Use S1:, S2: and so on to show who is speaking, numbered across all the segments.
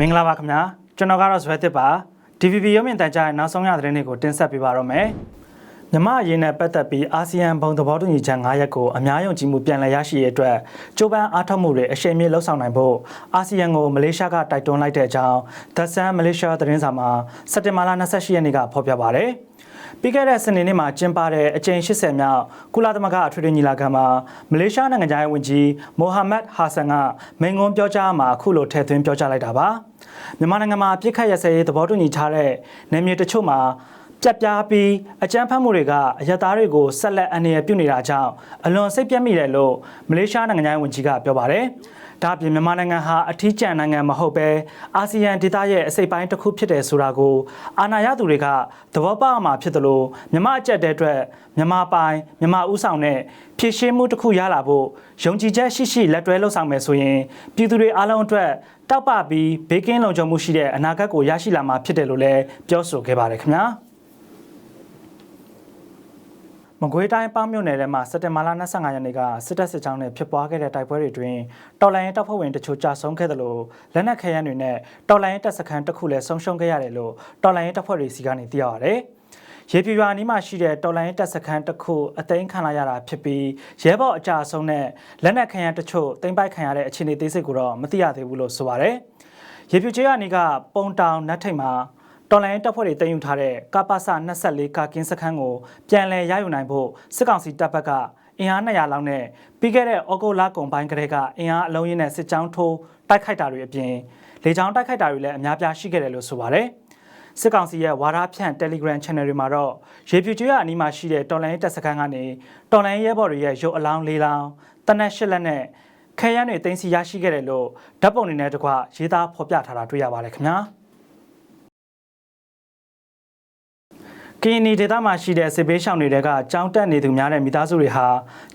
S1: မင်္ဂလာပါခင်ဗျာကျွန်တော်ကတော့ဇွဲသစ်ပါ DVB ရုပ်မြင်သံကြားရဲ့နောက်ဆုံးရသတင်းတွေကိုတင်ဆက်ပေးပါတော့မယ်မြမအရေးနဲ့ပတ်သက်ပြီးအာဆီယံဘုံသဘောတူညီချက်9ရက်ကိုအများယုံကြည်မှုပြန်လည်ရရှိရေးအတွက်ကြိုးပမ်းအားထုတ်မှုတွေအရှိန်မြင့်လှုပ်ဆောင်နိုင်ဖို့အာဆီယံကိုမလေးရှားကတိုက်တွန်းလိုက်တဲ့အကြောင်း The Sun Malaysia သတင်းစာမှာစက်တင်ဘာလ28ရက်နေ့ကဖော်ပြပါတယ် ပြီးခဲ့တဲ့စနေနေ့မှာကျင်းပတဲ့အကြိမ်80မြောက်ကုလသမဂ္ဂအထွေထွေညီလာခံမှာမလေးရှားနိုင်ငံသားရေးဝန်ကြီးမိုဟာမက်ဟာဆန်ကမိန့်ခွန်းပြောကြားမှာအခုလိုထည့်သွင်းပြောကြားလိုက်တာပါမြန်မာနိုင်ငံမှာပြစ်ခတ်ရစဲရေးသဘောတူညီထားတဲ့နေမြေတချို့မှာပြက်ပြားပြီးအကြမ်းဖက်မှုတွေကအယက်သားတွေကိုဆက်လက်အန္တရာယ်ပြုနေတာကြောင့်အလွန်စိတ်ပြတ်မိတယ်လို့မလေးရှားနိုင်ငံသားရေးဝန်ကြီးကပြောပါတယ် ဒါအပြင်မြန်မာနိုင်ငံဟာအထီးကျန်နိုင်ငံမဟုတ်ပဲအာဆီယံဒေသရဲ့အစိပ်ပိုင်းတစ်ခုဖြစ်တယ်ဆိုတာကိုအာဏာရသူတွေကသဘောပေါက်အောင်ဖြစ်တယ်လို့မြန်မာအကြက်တဲ့အတွက်မြန်မာပိုင်မြန်မာဥဆောင်တဲ့ဖြည့်ရှင်းမှုတစ်ခုရလာဖို့ယုံကြည်ချက်ရှိရှိလက်တွဲလှုပ်ဆောင်မယ်ဆိုရင်ပြည်သူတွေအားလုံးအတွက်တောက်ပပြီးဘေးကင်းလုံခြုံမှုရှိတဲ့အနာဂတ်ကိုရရှိလာမှာဖြစ်တယ်လို့လည်းပြောဆိုခဲ့ပါတယ်ခင်ဗျာ မကွေးတိုင်းပေါင်းမြို့နယ်ထဲမှာစက်တင်ဘာလ25ရက်နေ့ကစစ်တပ်စစ်ကြောင်းနဲ့ဖြစ်ပွားခဲ့တဲ့တိုက်ပွဲတွေတွင်တော်လိုင်းရင်တပ်ဖွဲ့ဝင်တချို့ကြာဆုံးခဲ့တယ်လို့လက်နက်ခဲယမ်းတွေနဲ့တော်လိုင်းရင်တပ်စခန်းတစ်ခုလည်းဆုံးရှုံးခဲ့ရတယ်လို့တော်လိုင်းရင်တပ်ဖွဲ့တွေစီကနေသိရပါတယ်။ရေပြူရွာနီးမှာရှိတဲ့တော်လိုင်းရင်တပ်စခန်းတစ်ခုအသိမ်းခံလာရတာဖြစ်ပြီးရဲဘော်အကြအဆုံးနဲ့လက်နက်ခဲယမ်းတချို့တင်ပိုက်ခံရတဲ့အခြေအနေသေးစိတ်ကိုတော့မသိရသေးဘူးလို့ဆိုပါတယ်။ရေပြူကျေးရွာနီးကပုံတောင်နတ်ထိတ်မှာ တော်လိုင်းတပ်ဖွဲ့တွေတင်ယူထားတဲ့ကပ္ပစ24ကာကင်းစခန်းကိုပြန်လည်ရယူနိုင်ဖို့စစ်ကောင်စီတပ်ဘက်ကအင်အား200လောက်နဲ့ပြီးခဲ့တဲ့ဩဂုတ်လကုန်ပိုင်းကတည်းကအင်အားအလုံးရင်းနဲ့စစ်ကြောင်းထိုးတိုက်ခိုက်တာတွေအပြင်လေကြောင်းတိုက်ခိုက်တာတွေလည်းအများပြားရှိခဲ့တယ်လို့ဆိုပါတယ်စစ်ကောင်စီရဲ့ဝါဒဖြန့် Telegram Channel တွေမှာတော့ရေပြူကျွေးရအနီးမှာရှိတဲ့တော်လိုင်းတပ်စခန်းကနေတော်လိုင်းရဲဘော်တွေရဲ့ရုပ်အလောင်းလေးလောင်းတနက်ရှစ်လက်နဲ့ခဲယမ်းတွေတင်စီရရှိခဲ့တယ်လို့ဓာတ်ပုံတွေနဲ့တကွရေးသားဖော်ပြထားတာတွေ့ရပါတယ်ခင်ဗျာ။ ကင်းနီဒေသမှာရှိတဲ့စစ်ဘေးရှောင်တွေကကြောင်းတက်နေသူများတဲ့မိသားစုတွေဟာ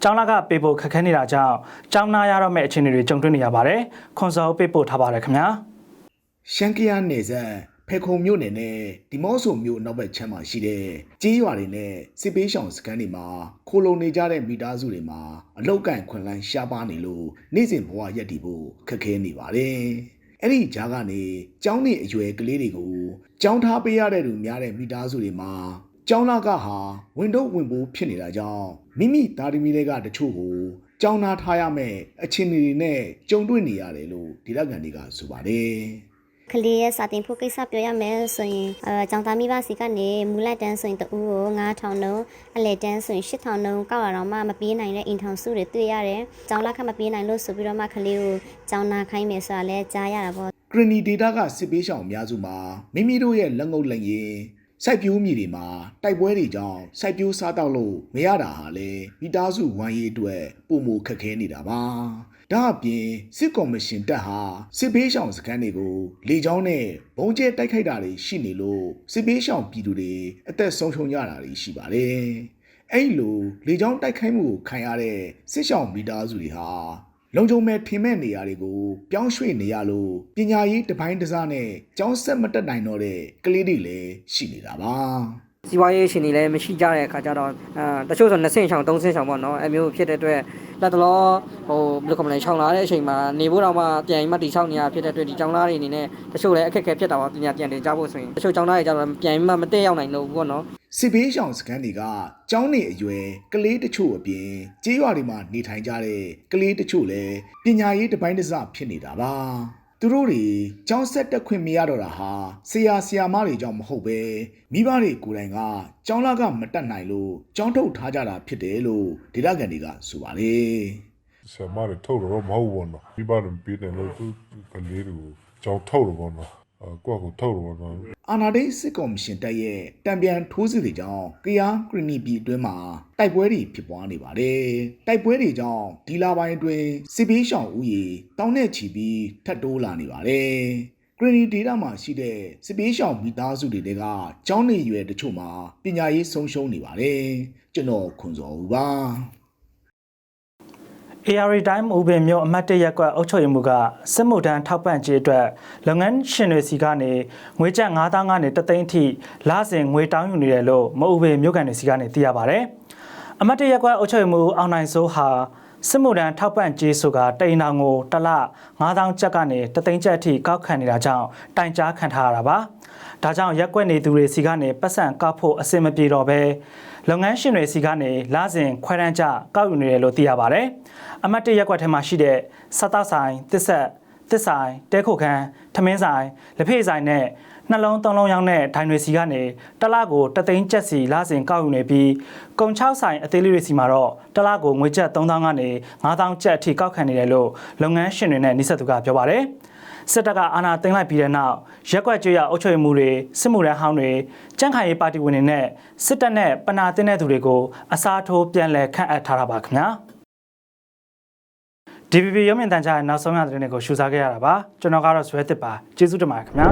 S1: ကြောင်းလာကပေးဖို့ခက်ခဲနေတာကြောင့်ကြောင်းနာရတော့မယ့်အခြေအနေတွေကြုံတွေ့နေရပါတယ်။ခွန်စောပေးပို့ထားပါတယ်ခင်ဗျာ
S2: ရှမ်းကယားနယ်စပ်ဖေခုံမြို့နယ်နဲ့ဒီမော့ဆိုမြို့နောက်ဘက်ချမ်းမှာရှိတဲ့ကြေးရွာတွေနဲ့စစ်ပေးရှောင်စခန်းတွေမှာခိုလုံနေကြတဲ့မိသားစုတွေမှာအလောက်ကန်ခွန်လန်းရှားပါနေလို့နေ့စဉ်ဘဝရက်တည်ဖို့ခက်ခဲနေပါတယ်။ အဲ့ဒီကြားကနေကျောင်းနေအရွယ်ကလေးတွေကိုကျောင်းထားပေးရတဲ့လူများတဲ့မိသားစုတွေမှာကျောင်းလာကဟာဝင်တော့ဝင်ပိုးဖြစ်နေတာကြောင့်မိမိသားသမီးတွေကတချို့ကိုကျောင်းသားထားရမယ့်အခြေအနေတွေနဲ့ကြုံတွေ့နေရတယ်လို့ဒေသခံတွေကဆိုပါတယ်။
S3: ကလေးရဲ့စာတင်ဖို့ကိစ္စပြောရမယ်ဆိုရင်အဲကျောင်းသားမိဘစီကနေမူလက်တန်းဆိုရင်တူကို9000နှုန်းအလဲတန်းဆိုရင်8000နှုန်းကောက်ရတော့မှမပြေးနိုင်တဲ့အိမ်ထောင်စုတွေတွေ့ရတယ်။ကျောင်းလက်ခမပြေးနိုင်လို့ဆိုပြီးတော့မှကလေးကိုကျောင်းနာခိုင်းမယ်ဆိုတာလဲကြားရတာပေါ့
S2: ဂရနီဒေတာကစစ်ပေးရှောင်အများစုမှာမိမိတို့ရဲ့လက်ငုပ်လက်ရင်စိုက်ပျိုးမြေတွေမှာတိုက်ပွဲတွေကြောင့်စိုက်ပျိုးစားတောက်လို့မရတာဟာလေမိသားစုဝမ်းရေးအတွက်ပုံမခက်ခဲနေတာပါ ဒါအပြင်စစ်ကော်မရှင်တပ်ဟာစစ်ပေးရှောင်စခန်းတွေကိုလေကြောင်းနဲ့ဘုံကျဲတိုက်ခိုက်တာတွေရှိနေလို့စစ်ပေးရှောင်ပြည်သူတွေအသက်ဆုံးရှုံးရတာတွေရှိပါတယ်အဲ့လိုလေကြောင်းတိုက်ခိုက်မှုကိုခံရတဲ့စစ်ရှောင်မိသားစုတွေဟာလုံခြုံမဲ့ထင်မဲ့နေရာတွေကိုပြောင်းရွှေ့နေရလို့ပညာရေးတစ်ပိုင်းတစ်စားနဲ့ကျောင်းဆက်မတက်နိုင်တော့တဲ့ကလေးတွေလည်းရှိနေတာပါ
S4: စီးပွားရေးရှင်တွေလည်းမရှိကြတဲ့အခါကျတော့အဲတချို့ဆို2ဆင့်ချောင်း3ဆင့်ချောင်းပေါ့နော်အဲမျိုးဖြစ်တဲ့အတွက်လက်တလောဟိုဘယ်လိုကမလဲချောင်းလာတဲ့အချိန်မှာနေဖို့တော့မှပြန်ပြီးမှတိချောင်းနေရဖြစ်တဲ့အတွက်ဒီចောင်းသားတွေအနေနဲ့တချို့လည်းအခက်အခဲဖြစ်တာပါပညာပြန်တင်ကြဖို့ဆိုရင်တချို့ចောင်းသားတွေကျတော့ပြန်ပြီးမှမတက်ရောက်နိုင်လို့ဘူးပေါ့နော်
S2: စစ်ဘေးရှောင်စခန်းတွေကကျောင်းနေအရွယ်ကလေးတချို့အပြင်ကျေးရွာတွေမှာနေထိုင်ကြတဲ့ကလေးတချို့လည်းပညာရေးတစ်ပိုင်းတစ်စဖြစ်နေတာပါ သူတို့တွေကျောင်းဆက်တက်ခွင့်မရတော့တာဟာဆရာဆရာမတွေကြောင့်မဟုတ်ပဲမိဘတွေကိုယ်တိုင်ကကျောင်းလာကမတက်နိုင်လို့ကျောင်းထုတ်ထားကြတာဖြစ်တယ်လို့ဒေသခံတွေကဆိုပါတယ်
S5: ဆရာမတွေထုတ်တော့မဟုတ်ဘူးနော်ဒီပါရင်ပြီးတယ်လို့သူကလေးတွေကိုကြောင်းထုတ်လို့ပေါ့နော်အဲ ကိုယ့်ကိုထုတ်လို့ပေါ့နော်
S2: အာနာဒိတ်စစ်ကော်မရှင်တပ်ရဲ့တံပြန်ထိုးစစ်တွေကြောင့်ကယားဂရနီပြည်အတွင်းမှာတိုက်ပွဲတွေဖြစ်ပွားနေပါတယ်။တိုက်ပွဲတွေကြောင့်ဒီလာပိုင်းအတွင်းစစ်ဘေးရှောင်ဦးရေတောင်းနဲ့ချီပြီးထပ်တိုးလာနေပါတယ်။ဂရနီဒေတာမှာရှိတဲ့စစ်ဘေးရှောင်မိသားစုတွေကကျောင်းနေရွယ်တချို့မှာပညာရေးဆုံးရှုံးနေပါတယ်။ကျွန်တော်ခွန်စောဦးပါ။
S1: AR Time ဥပင်မြို့အမတ်တရက်ကွက်အုပ်ချုပ်ရေးမှူးကစစ်မှုထမ်းထောက်ပံ့ကြေးအတွက်လုပ်ငန်းရှင်တွေစီကနေငွေကျပ်9000ကနေတသိန်းထိလစဉ်ငွေတောင်းယူနေတယ်လို့မအုပ်ပင်မြို့ကန်တွေစီကနေသိရပါဗျ။အမတ်တရက်ကွက်အုပ်ချုပ်ရေးမှူးအောင်နိုင်စိုးဟာ စစ်မှုထမ်းထောက်ပံ့ကြေးဆိုတာတိန်တောင်ကိုတစ်လ9000ကျပ်ကနေတသိန်းကျပ်အထိကောက်ခံနေတာကြောင့်တိုင်ကြားခံထားရတာပါ။ဒါကြောင့်ရက်ကွက်နေသူတွေစီကနေပတ်စံကောက်ဖို့အဆင်မပြေတော့ဘဲလုပ်ငန်းရှင်တွေစီကနေလစဉ်ခွဲတန်းကြကောက်ယူနေတယ်လို့သိရပါတယ်။အမတ်တရက်ကွက်ထဲမှာရှိတဲ့စက်တောက်ဆိုင်တစ်ဆက် တစ်ဆိုင်တဲခုခန်းထမင်းဆိုင်လက်ဖေးဆိုင်နဲ့နှလုံးသုံးလုံးရောင်းတဲ့ဒိုင်တွေစီကနေတစ်လကိုတသိန်းကျပ်စီလစဉ်ကောက်ယူနေပြီးကုံ6ဆိုင်အသေးလေးတွေစီမှာတော့တစ်လကိုငွေကျပ်3000ကနေ9000ကျပ်အထိကောက်ခံနေတယ်လို့လုပ်ငန်းရှင်တွေနဲ့နှိစက်သူကပြောပါတယ်စစ်တပ်ကအာဏာသိမ်းလိုက်ပြီးတဲ့နောက်ရက်ကွက်ကျွေးရအုပ်ချုပ်မှုတွေစစ်မှုရန်ဟောင်းတွေကြန့်ခိုင်ရေးပါတီဝင်တွေနဲ့စစ်တပ်နဲ့ပနာတင်းတဲ့သူတွေကိုအစားထိုးပြန်လည်ခန့်အပ်ထားတာပါခင်ဗျာ DVB ရုံးမြင့်တန်ကြားရဲ့နောက်ဆုံးရသတင်းတွေကိုရှုစားခဲ့ရတာပါကျွန်တော်ကတော့ဇွဲတစ်ပါကျေးဇူးတင်ပါတယ်ခင်ဗျာ